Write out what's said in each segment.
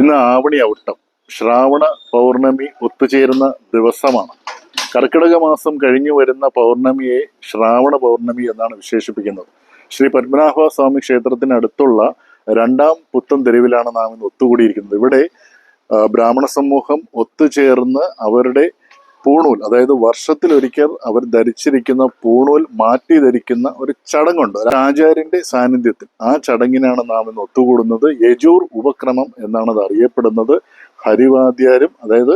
ഇന്ന് ആവണി ഔട്ടം ശ്രാവണ പൗർണമി ഒത്തുചേരുന്ന ദിവസമാണ്. കർക്കിടക മാസം കഴിഞ്ഞു വരുന്ന പൗർണമിയെ ശ്രാവണ പൗർണമി എന്നാണ് വിശേഷിപ്പിക്കുന്നത്. ശ്രീ പത്മനാഭ സ്വാമി ക്ഷേത്രത്തിനടുത്തുള്ള രണ്ടാം പുത്തൻ തെരുവിലാണ് നാം ഇന്ന് ഒത്തുകൂടിയിരിക്കുന്നത്. ഇവിടെ ബ്രാഹ്മണ സമൂഹം ഒത്തുചേർന്ന് അവരുടെ പൂണൂൽ. അതായത് വർഷത്തിൽ വർഷത്തിലൊരിക്കൽ അവർ ധരിച്ചിരിക്കുന്ന പൂണൂൽ മാറ്റി ധരിക്കുന്ന ഒരു ചടങ്ങുണ്ട്. ആചാര്യന്റെ സാന്നിധ്യത്തിൽ. ആ ചടങ്ങിനാണ് നാം ഇന്ന് ഒത്തുകൂടുന്നത്. യജൂർ ഉപക്രമം എന്നാണ് അത് അറിയപ്പെടുന്നത്. ഹരിവാദ്യാരും അതായത്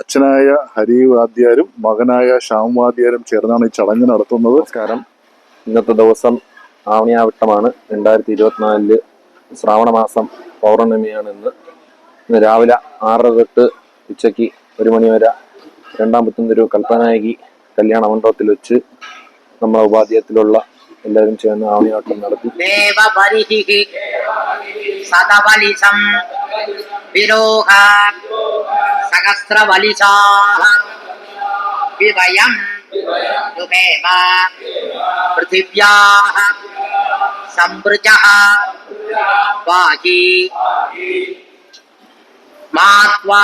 അച്ഛനായ ഹരിവാദ്യാരും മകനായ ശ്യാംവാദ്യാരും ചേർന്നാണ് ഈ ചടങ്ങ് നടത്തുന്നത്. നമസ്കാരം. ഇന്നത്തെ ദിവസം ആവണിയാവട്ടമാണ്. രണ്ടായിരത്തി ഇരുപത്തിനാലിൽ ശ്രാവണ മാസം പൗർണമിയാണ് ഇന്ന്. ഇന്ന് രാവിലെ ആറര തൊട്ട് ഉച്ചയ്ക്ക് ഒരു മണി വരെ രണ്ടാം പുത്തൻതെരു കൽപ്പനായകി കല്യാണ മണ്ഡപത്തിൽ വെച്ച് നമ്മളെ ഉപാധ്യായത്തിലുള്ള എല്ലാവരും ചേർന്ന് ആവണിയാട്ടം നടത്തി देवबलिः सतबलिसं विरोह सहस्रबलिसाः विवयं युगेम पृथिव्याः सम्भृजः वाहि मात्वा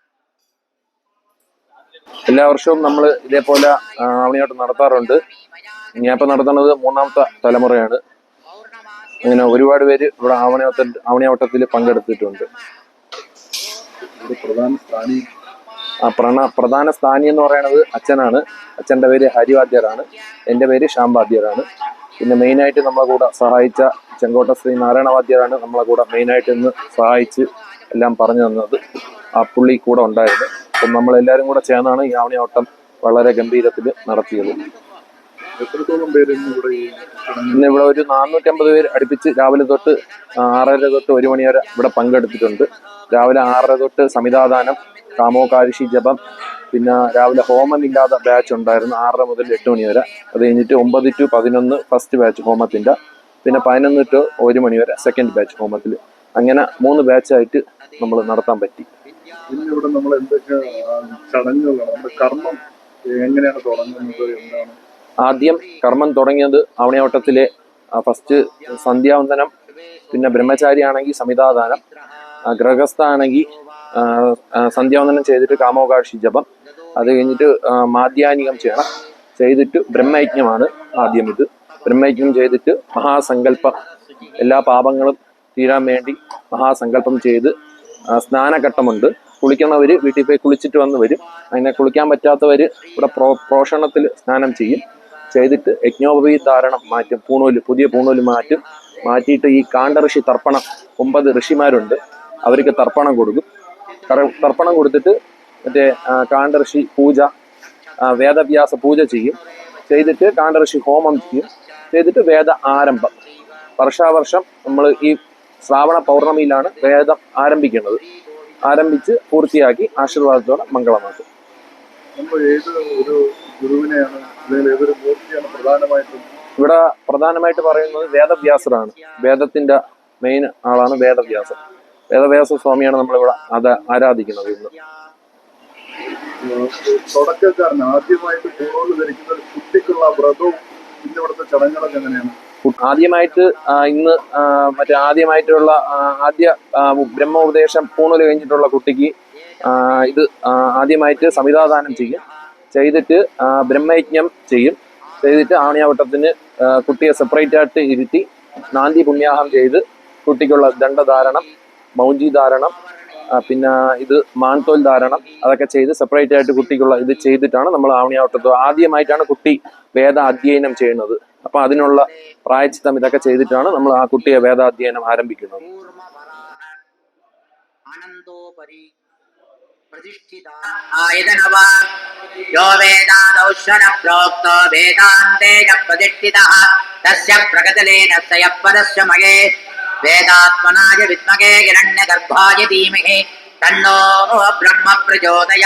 എല്ലാ വർഷവും നമ്മൾ ഇതേപോലെ ആവണിയാട്ടം നടത്താറുണ്ട്. ഞാനിപ്പോൾ നടത്തുന്നത് മൂന്നാമത്തെ തലമുറയാണ്. ഇങ്ങനെ ഒരുപാട് പേര് ഇവിടെ ആവണിയാട്ടത്തിൽ ആവണിയാവട്ടത്തിൽ പങ്കെടുത്തിട്ടുണ്ട്. ആ പ്രണ പ്രധാന സ്ഥാനി എന്ന് പറയുന്നത് അച്ഛനാണ്. അച്ഛന്റെ പേര് ഹരിവാദ്യരാണ്. എന്റെ പേര് ശ്യാംവാദ്യരാണ് പിന്നെ മെയിനായിട്ട് നമ്മളെ കൂടെ സഹായിച്ച ചെങ്കോട്ട ശ്രീ നാരായണ വാദ്യരാണ് നമ്മളെ കൂടെ മെയിനായിട്ട് ഇന്ന് സഹായിച്ച് എല്ലാം പറഞ്ഞു തന്നത് ആ പുള്ളി കൂടെ ഉണ്ടായിരുന്നു. അപ്പം നമ്മളെല്ലാവരും കൂടെ ചേർന്നാണ് ഈ ആവണിയോട്ടം വളരെ ഗംഭീരത്തിൽ നടത്തിയത്. ഇന്ന് ഇവിടെ ഒരു നാനൂറ്റമ്പത് പേര് അടുപ്പിച്ച് രാവിലെ തൊട്ട് ആറര തൊട്ട് ഒരു മണി വരെ ഇവിടെ പങ്കെടുത്തിട്ടുണ്ട്. രാവിലെ ആറര തൊട്ട് സമിതാദാനം കാമോകാരിഷി ജപം പിന്നെ രാവിലെ ഹോമമില്ലാത്ത ബാച്ച് ഉണ്ടായിരുന്നു ആറര മുതൽ എട്ട് മണി വരെ. അത് കഴിഞ്ഞിട്ട് ഒമ്പത് ടു പതിനൊന്ന് ഫസ്റ്റ് ബാച്ച് ഹോമത്തിന്റെ പിന്നെ പതിനൊന്ന് ടു ഒരു മണി വരെ സെക്കൻഡ് ബാച്ച് ഹോമത്തിൽ അങ്ങനെ മൂന്ന് ബാച്ചായിട്ട് നമ്മൾ നടത്താൻ പറ്റി. ഇവിടെ നമ്മൾ എന്തൊക്കെ ആ, ചടങ്ങുകളാണ്? നമ്മുടെ കർമ്മം എങ്ങനെയാണ് തുടങ്ങുന്നത്? എന്താണ്? ആദ്യം കർമ്മം തുടങ്ങിയത് അവണിയോട്ടത്തിലെ ഫസ്റ്റ് സന്ധ്യാവന്ദനം പിന്നെ ബ്രഹ്മചാരി ആണെങ്കിൽ സമിതാദാനം ഗ്രഹസ്ഥ ആണെങ്കിൽ സന്ധ്യാവന്ദനം ചെയ്തിട്ട് കാമോകാക്ഷി ജപം അത് കഴിഞ്ഞിട്ട് മാധ്യാനികം ചെയ്യണം. ചെയ്തിട്ട് ബ്രഹ്മയജ്ഞമാണ് ആദ്യം ഇത്. ബ്രഹ്മയജ്ഞം ചെയ്തിട്ട് മഹാസങ്കല്പം എല്ലാ പാപങ്ങളും തീരാൻ വേണ്ടി മഹാസങ്കല്പം ചെയ്ത് സ്നാനഘട്ടമുണ്ട്. കുളിക്കുന്നവർ വീട്ടിൽ പോയി കുളിച്ചിട്ട് വന്ന് വരും. അങ്ങനെ കുളിക്കാൻ പറ്റാത്തവർ ഇവിടെ പ്രോ പ്രോഷണത്തിൽ സ്നാനം ചെയ്യും. ചെയ്തിട്ട് യജ്ഞോപവി ധാരണം മാറ്റും പൂണൂൽ പുതിയ പൂണൂൽ മാറ്റും. മാറ്റിയിട്ട് ഈ കാണ്ഡഋഷി തർപ്പണം ഒമ്പത് ഋഷിമാരുണ്ട്. അവർക്ക് തർപ്പണം കൊടുക്കും. തർപ്പണം കൊടുത്തിട്ട് മറ്റേ ആ, കാണ്ഡഋഷി പൂജ വേദവ്യാസ പൂജ ചെയ്യും. ചെയ്തിട്ട് കാണ്ഡഋഷി ഹോമം ചെയ്യും. ചെയ്തിട്ട് വേദ ആരംഭം. വർഷാവർഷം നമ്മൾ ഈ ശ്രാവണ പൗർണമിയിലാണ് വേദം ആരംഭിക്കുന്നത്. ആരംഭിച്ച് പൂർത്തിയാക്കി ആശീർവാദത്തോടെ മംഗളമാക്കും. ഇവിടെ പ്രധാനമായിട്ട് പറയുന്നത് വേദവ്യാസരാണ്. വേദത്തിന്റെ മെയിൻ ആളാണ് വേദവ്യാസൻ. വേദവ്യാസ സ്വാമിയാണ് നമ്മളിവിടെ അത് ആരാധിക്കുന്നത് ഇന്ന്. തുടക്കക്കാരൻ ആദ്യമായിട്ട് ധരിക്കുന്ന കുട്ടിക്കുള്ള വ്രതവും ഇന്നിവിടുത്തെ ചടങ്ങുകളൊക്കെ എങ്ങനെയാണ്? ആദ്യമായിട്ട് ഇന്ന് മറ്റേ ആദ്യമായിട്ടുള്ള ആദ്യ ബ്രഹ്മ ബ്രഹ്മോപദേശം പൂണൂൽ കഴിഞ്ഞിട്ടുള്ള കുട്ടിക്ക് ഇത് ആദ്യമായിട്ട് സമിതാദാനം ചെയ്യും. ചെയ്തിട്ട് ബ്രഹ്മയജ്ഞം ചെയ്യും. ചെയ്തിട്ട് ആണിയാവട്ടത്തിന് കുട്ടിയെ സെപ്പറേറ്റ് ആയിട്ട് ഇരുത്തി നാന്തി പുണ്യാഹം ചെയ്ത് കുട്ടിക്കുള്ള ദണ്ഡധാരണം മൗഞ്ചി ധാരണം പിന്നെ ഇത് മാൻതോൽ ധാരണം അതൊക്കെ ചെയ്ത് സെപ്പറേറ്റ് ആയിട്ട് കുട്ടിക്കുള്ള ഇത് ചെയ്തിട്ടാണ് നമ്മൾ ആവണിയാവട്ടത്ത് ആദ്യമായിട്ടാണ് കുട്ടി വേദ അധ്യയനം ചെയ്യുന്നത്. അപ്പൊ അതിനുള്ള പ്രായച്ചിത്തം ഇതൊക്കെ ചെയ്തിട്ടാണ് നമ്മൾ ആ കുട്ടിയെ വേദാധ്യയനം ആരംഭിക്കുന്നത്. വേദാത്മനായ വിദ്മകേ ഹിരണ്യഗർഭായ ധീമഹേ. തന്നോ ബ്രഹ്മ പ്രചോദയ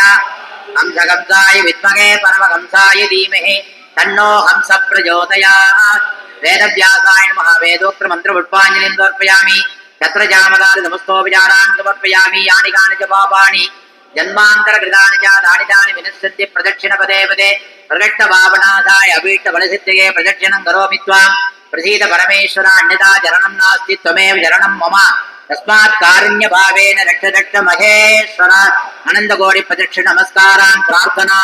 ഹംസകംസായ വിദ്മകേ പരമകംസായ ധീമഹേ. తన్నో హంస ప్రచోదయా వేదవ్యాసాయ నమ వేదోక్త మంత్ర పుష్పాంజలిం సమర్పయామి తత్ర జామదాని నమస్తో విచారాన్ని సమర్పయామి యాని కాని చ పాపాని జన్మాంతర కృతాని చ దాని దాని వినశ్యత్య ప్రదక్షిణ పదే పదే ప్రదక్ష భావనాథాయ అభీష్ట బలసిద్ధియే ప్రదక్షిణం కరోమి త్వాం ప్రసీద పరమేశ్వర అన్యదా జరణం నాస్తి త్వమేవ జరణం మమ తస్మాత్ కారుణ్య భావేన రక్ష దక్ష మహేశ్వర అనందగోడి ప్రదక్షిణ నమస్కారాన్ ప్రార్థనా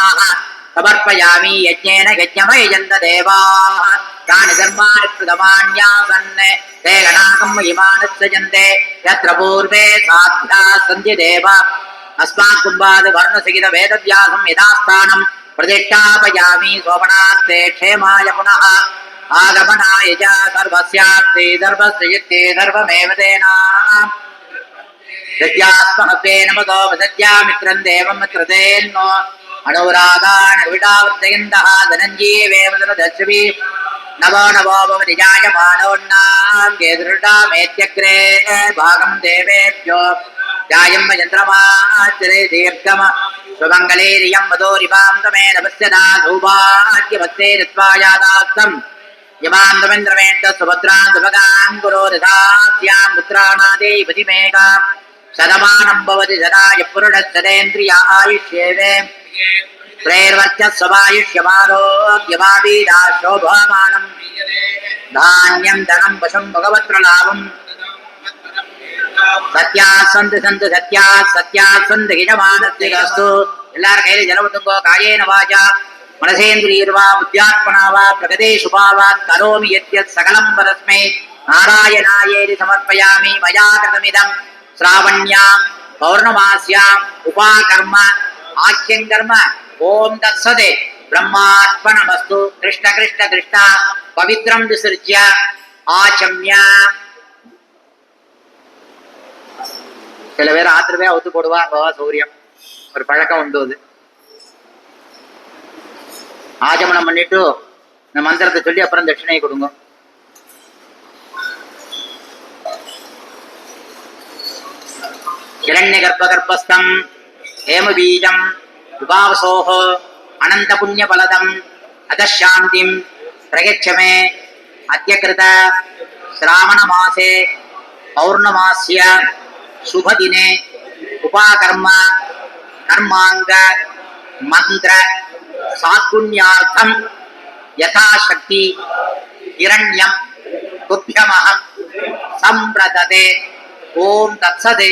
సమర్పయామి యజ్ఞేన యజ్ఞమయజంత దేవాః. తాని ధర్మాణి కృతమాన్యాసన్ తే గణాకం ఇమానుసజంతే యత్ర పూర్వే సాధ్యా సంధి దేవ. అస్మాకుంభాద్ వర్ణసహిత వేదవ్యాసం యథాస్థానం. ప్రతిష్టాపయామి శోభనార్థే క్షేమాయ పునః. ఆగమనాయ చ సర్వస్యార్థే సర్వశ్రయుక్తే సర్వమేవ తేనా. దత్యాత్మహత్వే నమతో వదత్యామిత్రం దేవం మిత్రదేన్నో सर्वस्य युक्ते सर्वमेव तेना सत्यास्महत्वे नमतो सत्यामित्रं देवं मित्रतेन्नो अनुरागान् विडावर्तयन्तः धनञ्जीवेव दशवी नवो नवो भवति जायमानोन्नां केदृढामेत्यग्रे भागं देवेभ्यो जायं चन्द्रमाचरे दीर्घम स्वमङ्गलेरियं वदोरिवां तमे नमस्यदा सौभाग्यवत्ते ऋत्वायादास्तम् यमान्दमेन्द्रमेण्ड सुभद्रां सुभगां गुरो दधास्यां पुत्राणादे पतिमेकां शतमानं भवति शताय पुरुषस्तदेन्द्रिय आयुष्येवे त्रैर्वर्चस्वमायुष्यमारोग्यमाबीराशोभमानं धान्यं धनं वशं भगवत्रलाभम् சத்யா சந்து சந்து சத்யா சத்யா சந்து யஜமானஸ்திரஸ்து எல்லாரும் கையில ஜலவத்துங்கோ காயேன வாஜா மனசேந்திரியர்வா புத்தியாத்மனா வா பிரகதே சுபாவாத் கரோமி யத்யத் சகலம் பரஸ்மை நாராயணாயேதி சமர்ப்பயாமி மயா கிருதமிதம் ஸ்ராவண்யாம் பௌர்ணமாஸ்யாம் உபாகர்ம ஆக்கியங்கர்ம ஓம் தத்சதே பிரம்மார்ப்பணமஸ்து கிருஷ்ண கிருஷ்ண கிருஷ்ண பவித்ரம் விசிருஜ்ய ஆச்சம்ய சில பேர் ஆத்திரமே அவுத்து போடுவா பவா சௌரியம் ஒரு பழக்கம் உண்டு அது ஆச்சமனம் பண்ணிட்டு இந்த மந்திரத்தை சொல்லி அப்புறம் தட்சிணையை கொடுங்க हिरण्य गर्भगर्भस्थम हेम ஹேமபீஜம் உபாவசோஹோ அனந்த புண்ணிய பலதம் அதசாந்திம் பிரயச்சமே அத்தியகிருத சிராவண மாசே பௌர்ணமாசிய சுபதினே உபாகர்ம கர்மாங்க மந்திர சாத்குண்யார்த்தம் யதாசக்தி இரண்யம் துப்பியமகம் சம்பிரததே ஓம் தத்சதே